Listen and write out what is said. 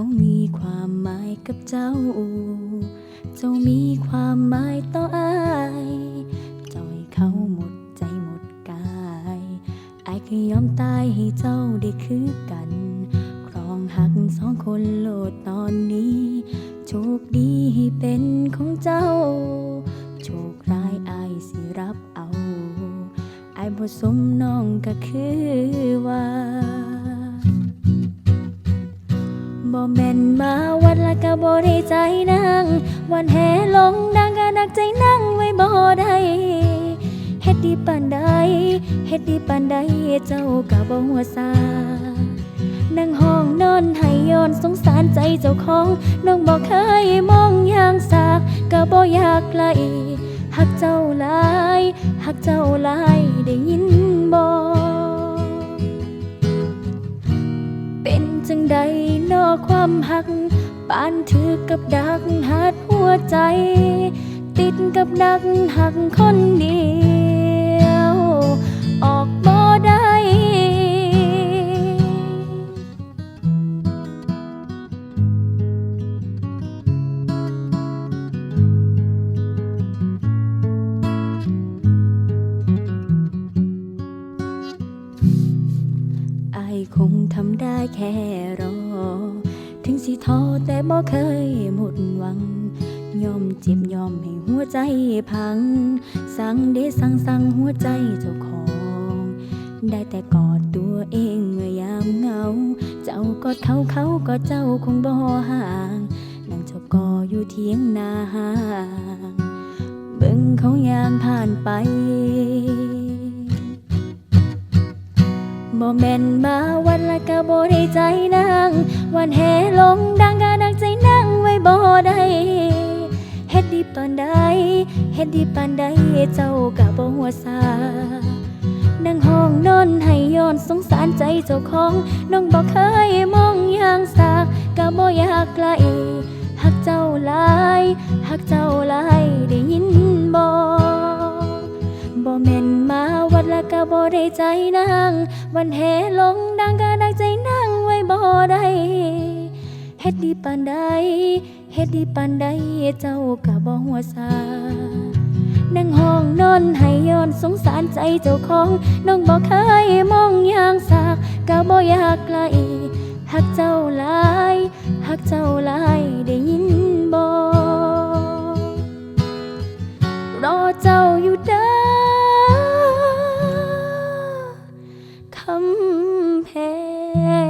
เขามีความหมายกับเจ้า เจ้ามีความหมายต่ออายจ้าให้เขาหมดใจหมดกายอายคือยอมตายให้เจ้าได้คือกัน ครองหักสองคนโลดตอนนี้ โชคดีให้เป็นของเจ้า โชคร้ายอายสิรับเอา อายบ่สมน้องก็คือว่า วบ่ได้ใจนางวันแห่ลงดังก็นักใจนั่งไว้บ่ได้เฮ็ดดีปานใดเฮ็ดดีปานใดเจ้าก็บ่หัวซานั่งห้องนอนให้ย้อนสงสารใจเจ้าของน้องบ่เคยมองอย่างสากก็บ่อยากไกลหักเจ้าหลายหักเจ้าหลายได้ยินบ่เป็นจังใดนอความหัก ปานถือกับดักหัดหัวใจ ติดกับดักหักคนเดียว ออกบ่ได้อคงทำได้แค่รอ ถึงสิท้อแต่บ่เคยหมดหวัง ยอมเจ็บยอมให้หัวใจพัง สั่งเดสั่งสั่งหัวใจเจ้าของ ได้แต่กอดตัวเองเมื่อยามเหงา เจ้ากอดเขาเขาก็เจ้าคงบ่ห่างนั่งเจ้ากออยู่เทียงนาห่างเบิ่งเขายามผ่านไป บ่แม่นมาวันละก็บ่ได้ใจนางวันแห่ลงดังก็ดังใจนั่งไว้บ่ได้เฮ็ดดีปานใดเฮ็ดดีปานใดเจ้าก็บ่หัวซานั่งห้องนอนให้ย้อนสงสารใจเจ้าของน้องบ่เคยมองอย่างสากก็บ่อยากไกลหักเจ้าหลายหักเจ้าหลาย มาวัดละก็บ่ได้ใจนางวันแห่ลงดังก็ดังใจนางไว้บ่ได้เฮ็ดดีปานใดเฮ็ดดีปานใดเจ้าก็บ่หัวซานั่งห้องนอนให้ย้อนสงสารใจเจ้าของน้องบ่เคยมองอย่างสากก็บ่อยากไกลหักเจ้าหลายหักเจ้าหลายได้ยิน हम हैं